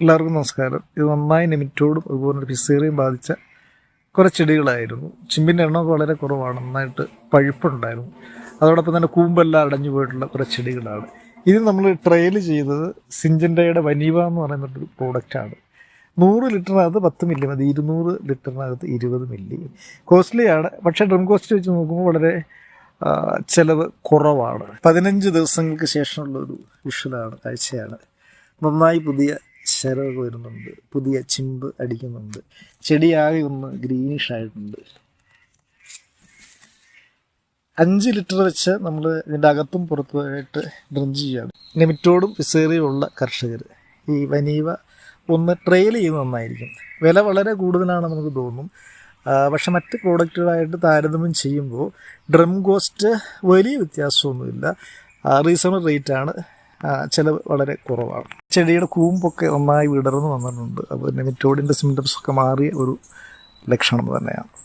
എല്ലാവർക്കും നമസ്കാരം. ഇത് നന്നായി നെമിറ്റോടും അതുപോലെ ഫിസേറിയും ബാധിച്ച കുറേ ചെടികളായിരുന്നു. ചിമ്പിന്റെ എണ്ണമൊക്കെ വളരെ കുറവാണ്. നന്നായിട്ട് പഴുപ്പുണ്ടായിരുന്നു. അതോടൊപ്പം തന്നെ കൂമ്പെല്ലാം അടഞ്ഞു പോയിട്ടുള്ള കുറേ ചെടികളാണ്. ഇത് നമ്മൾ ട്രയൽ ചെയ്തത് സിഞ്ചൻഡയുടെ വനീവ എന്ന് പറയുന്നൊരു പ്രോഡക്റ്റാണ് നൂറ് ലിറ്ററിനകത്ത് പത്ത് മില്ലി മതി ഇരുന്നൂറ് ലിറ്ററിനകത്ത് ഇരുപത് മില്ലി. കോസ്റ്റ്ലിയാണ് പക്ഷേ ഡ്രം കോസ്റ്റ് വെച്ച് നോക്കുമ്പോൾ വളരെ ചിലവ് കുറവാണ്. പതിനഞ്ച് ദിവസങ്ങൾക്ക് ശേഷമുള്ള ഒരു വിഷലാണ് കാഴ്ചയാണ്. നന്നായി പുതിയ ശരമൊക്കെ വരുന്നുണ്ട്. പുതിയ ചിമ്പ് അടിക്കുന്നുണ്ട്. ചെടിയാകെ ഒന്ന് ഗ്രീനിഷ് ആയിട്ടുണ്ട്. അഞ്ച് ലിറ്റർ വെച്ച് നമ്മൾ ഇതിന്റെ അകത്തും പുറത്തുമായിട്ട് ഡ്രിഞ്ച് ചെയ്യാണ് നെമിറ്റോടും ഫിസേറിയും ഉള്ള കർഷകർ ഈ വനീവ ഒന്ന് ട്രെയിൽ ചെയ്യുന്നത് നന്നായിരിക്കും. വില വളരെ കൂടുതലാണെന്ന് നമുക്ക് തോന്നും. പക്ഷെ മറ്റ് പ്രോഡക്റ്റുകളായിട്ട് താരതമ്യം ചെയ്യുമ്പോൾ ഡ്രം കോസ്റ്റ് വലിയ വ്യത്യാസമൊന്നുമില്ല. റീസണബിൾ റേറ്റാണ് ചിലവ് വളരെ കുറവാണ്. ചെടിയുടെ കൂമ്പൊക്കെ നന്നായി വിടർന്നു വന്നിട്ടുണ്ട്. അപ്പോൾ നെമിറ്റോഡിന്റെ സിംറ്റംസ് ഒക്കെ മാറിയ ഒരു ലക്ഷണം തന്നെയാണ്.